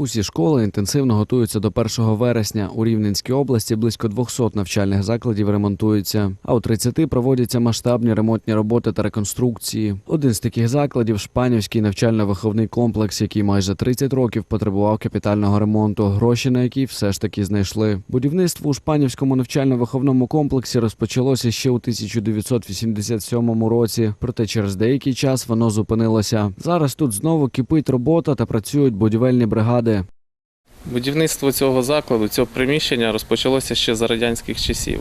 Усі школи інтенсивно готуються до 1 вересня. У Рівненській області близько 200 навчальних закладів ремонтуються, а у 30 проводяться масштабні ремонтні роботи та реконструкції. Один з таких закладів Шпанівський навчально-виховний комплекс, який майже 30 років потребував капітального ремонту, гроші на який все ж таки знайшли. Будівництво у Шпанівському навчально-виховному комплексі розпочалося ще у 1987 році, проте через деякий час воно зупинилося. Зараз тут знову кипить робота та працюють будівельні бригади. Будівництво цього закладу, цього приміщення розпочалося ще за радянських часів.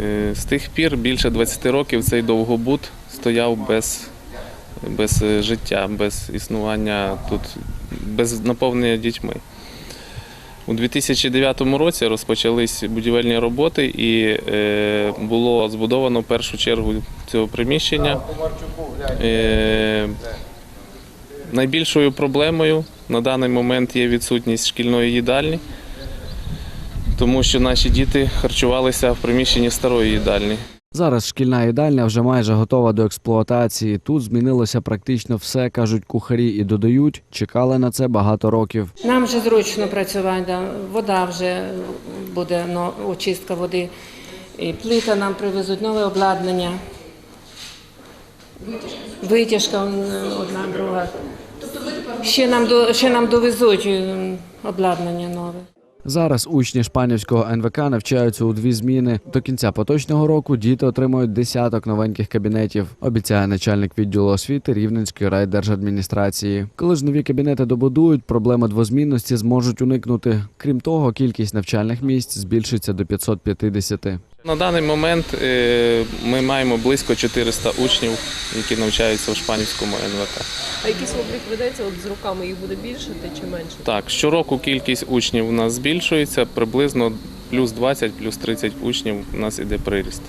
Е, З тих пір більше 20 років цей довгобуд стояв без, без е, життя, без існування тут, без наповнення дітьми. У 2009 році розпочались будівельні роботи і е, було збудовано першу чергу цього приміщення. Найбільшою проблемою на даний момент є відсутність шкільної їдальні, тому що наші діти харчувалися в приміщенні старої їдальні. Зараз шкільна їдальня вже майже готова до експлуатації. Тут змінилося практично все, кажуть кухарі, і додають, чекали на це багато років. Нам вже зручно працювати, вода вже буде ну, очистка води. І плита нам привезуть нове обладнання. Витяжка одна, друга. Ще нам, до- ще нам довезуть обладнання нове. Зараз учні Шпанівського НВК навчаються у дві зміни. До кінця поточного року діти отримують десяток новеньких кабінетів. Обіцяє начальник відділу освіти Рівненської райдержадміністрації. Коли ж нові кабінети добудують, проблеми двозмінності зможуть уникнути. Крім того, кількість навчальних місць збільшиться до 550. На даний момент е, ми маємо близько 400 учнів, які навчаються в Шпанівському НВК. А якийсь облік ведеться, от з роками їх буде більшати чи менше? Так, щороку кількість учнів у нас збільшується, приблизно плюс 20, плюс 30 учнів у нас іде приріст.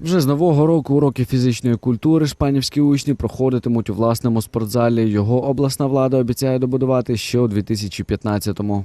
Вже з нового року уроки фізичної культури шпанівські учні проходитимуть у власному спортзалі. Його обласна влада обіцяє добудувати ще у 2015-му.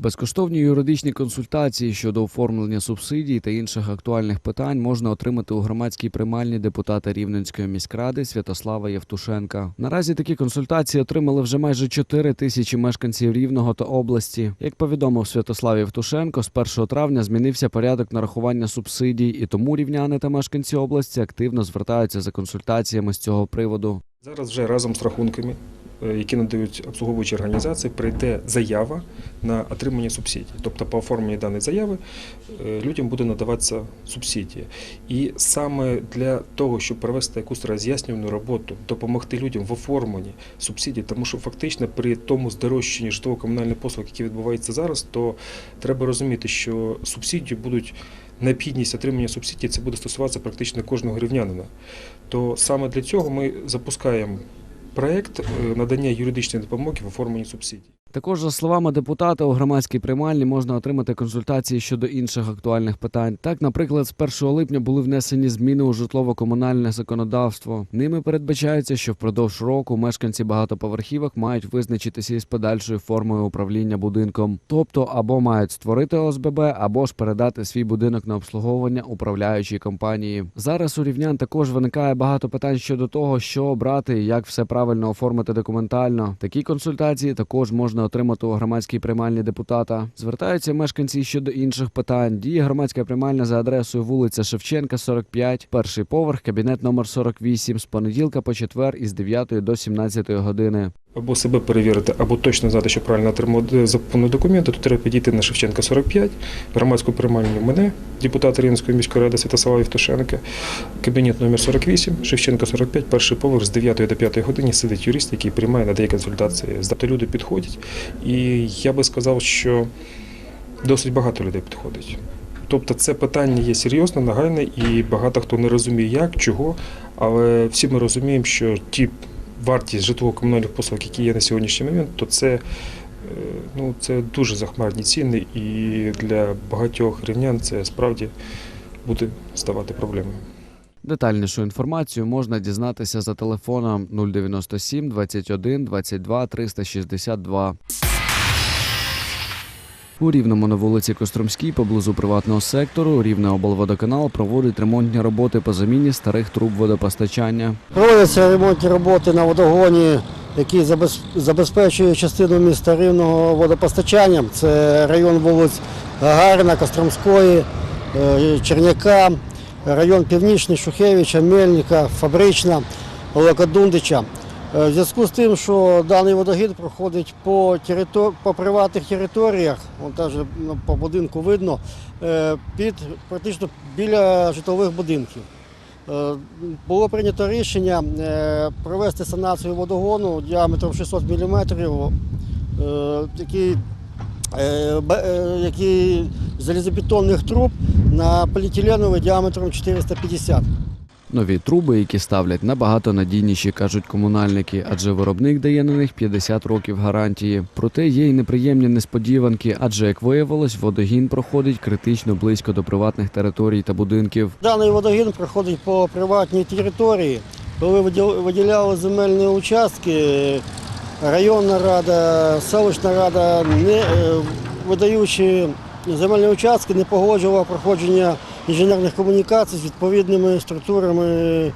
Безкоштовні юридичні консультації щодо оформлення субсидій та інших актуальних питань можна отримати у громадській приймальні депутата Рівненської міськради Святослава Євтушенка. Наразі такі консультації отримали вже майже 4 тисячі мешканців Рівного та області. Як повідомив Святослав Євтушенко, з 1 травня змінився порядок нарахування субсидій, і тому рівняни та мешканці області активно звертаються за консультаціями з цього приводу. Зараз вже разом з рахунками, які надають обслуговуючі організації, прийде заява на отримання субсидій. Тобто по оформленні даної заяви е, людям буде надаватися субсидія. І саме для того, щоб провести якусь роз'яснювальну роботу, допомогти людям в оформленні субсидій, тому що фактично при тому здорожчанні житлово-комунальних послуг, які відбуваються зараз, то треба розуміти, що субсидії будуть. Необхідність отримання субсидій це буде стосуватися практично кожного рівнянина. То саме для цього ми запускаємо проект е, надання юридичної допомоги в оформленні субсидій. Також, за словами депутата, у громадській приймальні можна отримати консультації щодо інших актуальних питань. Так, наприклад, з 1 липня були внесені зміни у житлово-комунальне законодавство. Ними передбачається, що впродовж року мешканці багатоповерхівок мають визначитися із подальшою формою управління будинком, тобто або мають створити ОСББ, або ж передати свій будинок на обслуговування управляючій компанії. Зараз у рівнян також виникає багато питань щодо того, що обрати і як все правильно оформити документально. Такі консультації також можна отримати у громадській приймальні депутата. Звертаються мешканці щодо інших питань. Діє громадська приймальня за адресою вулиця Шевченка, 45, перший поверх, кабінет номер 48, з понеділка по четвер із 9 до 17 години. Або себе перевірити, або точно знати, що правильно отримав заповнені документи, то треба підійти на Шевченка 45, громадську приймальню мене, депутата Рівненської міської ради Святослава Євтушенка, кабінет номер 48, Шевченка 45, перший поверх з 9 до 5 години сидить юрист, який приймає, надає консультації. Тобто люди підходять. І я би сказав, що досить багато людей підходить. Тобто це питання є серйозне, нагальне, і багато хто не розуміє, як, чого, але всі ми розуміємо, що ті вартість житлово-комунальних послуг, які є на сьогоднішній момент, то це, е, ну, це дуже захмарні ціни, і для багатьох рівнян це справді буде ставати проблемою. Детальнішу інформацію можна дізнатися за телефоном 097 21 22 362. У Рівному на вулиці Костромській поблизу приватного сектору Рівне облводоканал проводить ремонтні роботи по заміні старих труб водопостачання. Проводяться ремонтні роботи на водогоні який забез- забезпечує частину міста Рівного водопостачанням. Це район вулиць Гагарина, Костромської, е, Черняка, район Північний, Шухевича, Мельника, Фабрична. Е, В зв'язку з тим, що даний водогін проходить по, територ... по приватних територіях, вон теж ну, по будинку видно, е, під практично біля житлових будинків. Е, Було прийнято рішення е, провести санацію водогону діаметром 600 мм, який, е, е, який залізобетонних труб на поліетиленовий діаметром 450 Нові труби, які ставлять набагато надійніші, кажуть комунальники, адже виробник дає на них 50 років гарантії. Проте є й неприємні несподіванки, адже як виявилось, водогін проходить критично близько до приватних територій та будинків. Даний водогін проходить по приватній території. Коли виділяли земельні участки, районна рада, селищна рада, не е, видаючи земельні участки, не погоджувала проходження інженерних комунікацій з відповідними структурами,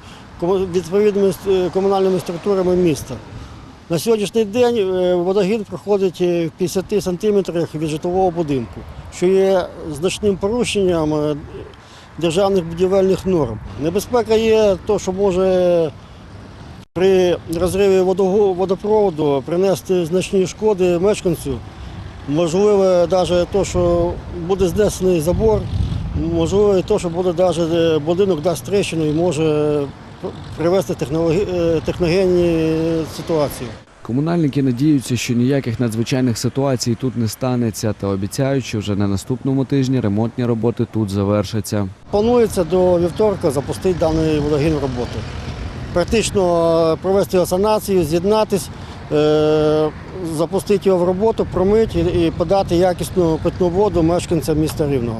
відповідними е, комунальними структурами міста. На сьогоднішній день е, водогін проходить е, в 50 сантиметрах від житлового будинку, що є значним порушенням державних будівельних норм. Небезпека є то, що може при розриві водопроводу принести значні шкоди мешканцю. Можливо, навіть те, що буде знесений забор, можливо, і те, що буде навіть будинок дасть тріщину і може привести технологі... е, техногенні ситуації. Комунальники надіються, що ніяких надзвичайних ситуацій тут не станеться, та обіцяють, що вже на наступному тижні ремонтні роботи тут завершаться. Планується до вівторка запустити даний водогін в роботу. Практично е, провести санацію, з'єднатись, е, запустити його в роботу, промити і подати якісну питну воду мешканцям міста Рівного.